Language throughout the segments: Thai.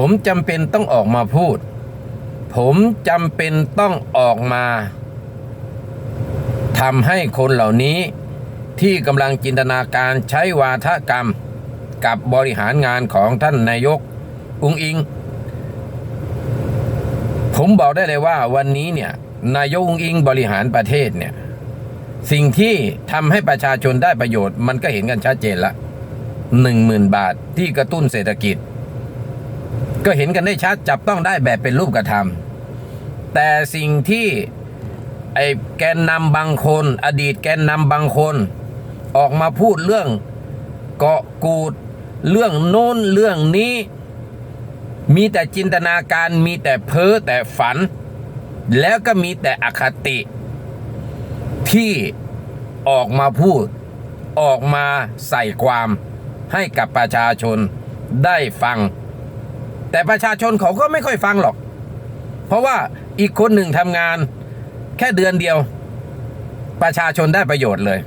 ผมจำเป็นต้องออกมาพูด ผมจำเป็นต้องออกมาทำให้คนเหล่านี้ที่กำลังจินตนาการใช้วาทกรรม กับบริหารงานของท่านนายก อุงอิง ผมบอกได้เลยว่าวันนี้เนี่ยนายกอุงอิงบริหารประเทศเนี่ยสิ่งที่ทำให้ประชาชนได้ประโยชน์ มันก็เห็นกันชัดเจนละหนึ่งหมื่นบาทที่กระตุ้นเศรษฐกิจ ก็เห็นกันได้ชัดจับต้องได้แบบเป็นรูปกระทำแต่สิ่งที่ไอ้แกนนำบางคน อดีตแกนนำบางคน ออกมาพูดเรื่องเกาะกูด เรื่องโน้นเรื่องนี้ มีแต่จินตนาการมีแต่เพ้อแต่ฝัน แล้วก็มีแต่อคติ ที่ออกมาพูด ออกมาใส่ความให้กับประชาชนได้ฟัง แต่ประชาชนเขาก็ไม่ค่อยฟังหรอก เพราะว่าอีกคนหนึ่งทำงาน แค่เดือนเดียว ประชาชนได้ประโยชน์เลย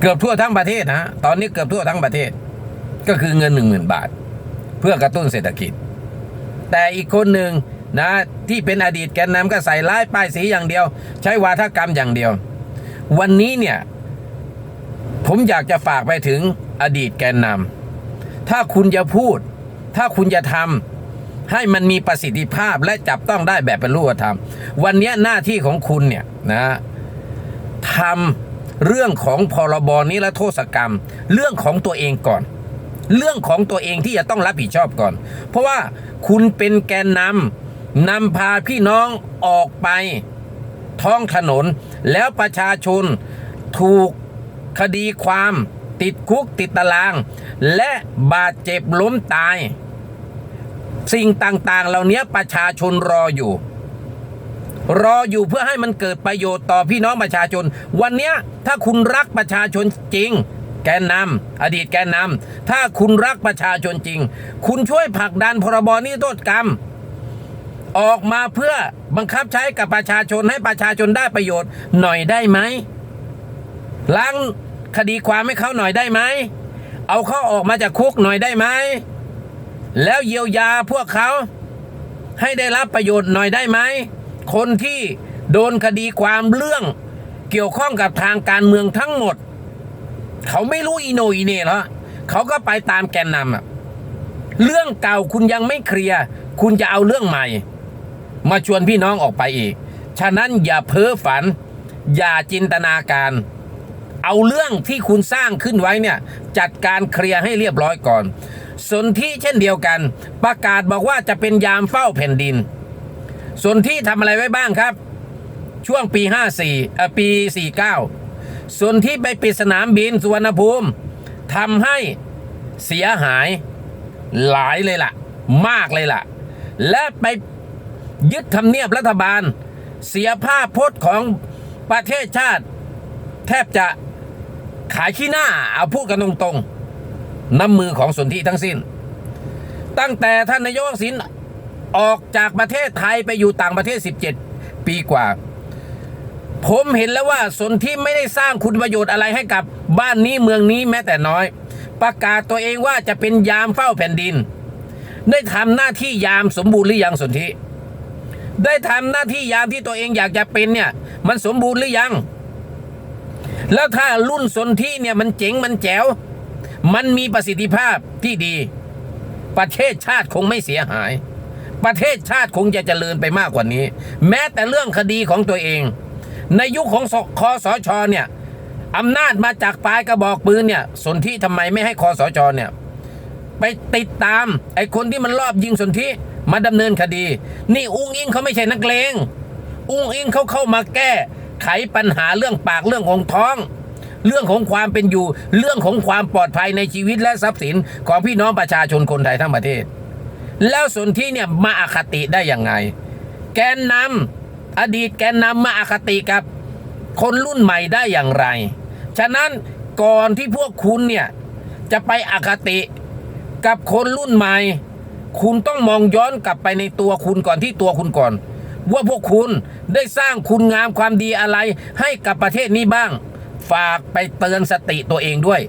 เกือบทั่วทั้งประเทศนะฮะตอนนี้เกือบทั่วทั้งประเทศ ก็คือเงินหนึ่งหมื่นบาท เพื่อกระตุ้นเศรษฐกิจ แต่อีกคนหนึ่งนะที่เป็นอดีตแกนนำก็ใส่ร้ายป้ายสีอย่างเดียว ใช้วาทกรรมอย่างเดียว วันนี้เนี่ยผมอยากจะฝากไปถึงอดีตแกนนำถ้าคุณจะพูด ถ้าคุณจะทำให้มันมีประสิทธิภาพและจับต้องได้แบบเป็นรูปธรรม วันนี้หน้าที่ของคุณเนี่ยนะทำเรื่องของพรบนิรโทษกรรม เรื่องของตัวเองก่อน เรื่องของตัวเองที่จะต้องรับผิดชอบก่อน เพราะว่าคุณเป็นแกนนำนำพาพี่น้องออกไปท้องถนน แล้วประชาชนถูกคดีความ ติดคุกติดตาราง และบาดเจ็บล้มตาย สิ่งต่างๆ เหล่านี้ประชาชนรออยู่ รออยู่เพื่อให้มันเกิดประโยชน์ต่อพี่น้องประชาชน วันนี้ถ้าคุณรักประชาชนจริง แกนนำอดีตแกนนำถ้าคุณรักประชาชนจริง คุณช่วยผลักดันพรบนิรโทษกรรมออกมาเพื่อบังคับใช้กับประชาชนให้ประชาชนได้ประโยชน์หน่อยได้ไหมล้าง คดีความให้เขาหน่อยได้ไหม เอาเขาออกมาจากคุกหน่อยได้ไหม แล้วเยียวยาพวกเขาให้ได้รับประโยชน์หน่อยได้ไหม คนที่โดนคดีความเรื่องเกี่ยวข้องกับทางการเมืองทั้งหมด เขาไม่รู้อีโนอีเน่แล้วเขาก็ไปตามแกนนำอะเรื่องเก่าคุณยังไม่เคลียร์คุณจะเอาเรื่องใหม่ มาชวนพี่น้องออกไปอีก ฉะนั้นอย่าเพ้อฝัน อย่าจินตนาการ เอาเรื่องที่คุณสร้างขึ้นไว้เนี่ยจัดการเคลียร์ให้เรียบร้อยก่อน สนที่เช่นเดียวกัน ประกาศบอกว่าจะเป็นยามเฝ้าแผ่นดิน สนที่ทำอะไรไว้บ้างครับ ช่วงปี 54เอ่อปี 49ส่วนที่ไปปิดสนามบินสุวรรณภูมิทำให้เสียหายหลายเลยล่ะ มากเลยล่ะ และไปยึดทำเนียบรัฐบาล เสียภาพพจน์ของประเทศชาติ แทบจะ ขายขี้หน้าเอาพูดกันตรงๆ น้ำมือของสนธิทั้งสิ้น ตั้งแต่ท่านนายกทักษิณออกจากประเทศไทยไปอยู่ต่างประเทศ 17 ปีกว่า ผมเห็นแล้วว่าสนที่ไม่ได้สร้างคุณประโยชน์อะไรให้กับบ้านนี้เมืองนี้แม้แต่น้อย ประกาศตัวเองว่าจะเป็นยามเฝ้าแผ่นดิน ได้ทำหน้าที่ยามสมบูรณ์หรือยังสนธิได้ทำหน้าที่ยามที่ตัวเองอยากจะเป็นเนี่ย มันสมบูรณ์หรือยัง แล้วถ้ารุ่นสนธิเนี่ยมันเจ๋งมันแจ๋ว มันมีประสิทธิภาพที่ดี ประเทศชาติคงไม่เสียหาย ประเทศชาติคงจะเจริญไปมากกว่านี้ แม้แต่เรื่องคดีของตัวเอง ในยุคของคอสชเนี่ยอำนาจมาจากปลายกระบอกปืนเนี่ยสนธิทำไมไม่ให้คอสชเนี่ยไปติดตามไอ้คนที่มันรอบยิงสนธิมาดำเนินคดี นี่อุ้งอิงเขาไม่ใช่นักเลง อุ้งอิงเขาเข้ามาแก้ ไขปัญหาเรื่องปากเรื่องของท้อง เรื่องของความเป็นอยู่ เรื่องของความปลอดภัยในชีวิตและทรัพย์สินของพี่น้องประชาชนคนไทยทั้งประเทศ แล้วสนธิเนี่ยมาอาคติได้ยังไง แกนนำอดีตแกนนำมาอาคติกับคนรุ่นใหม่ได้อย่างไร ฉะนั้นก่อนที่พวกคุณเนี่ยจะไปอคติกับคนรุ่นใหม่ คุณต้องมองย้อนกลับไปในตัวคุณก่อนที่ตัวคุณก่อน ว่าพวกคุณได้สร้างคุณงามความดีอะไรให้กับประเทศนี้บ้าง ฝากไปเตือนสติตัวเองด้วย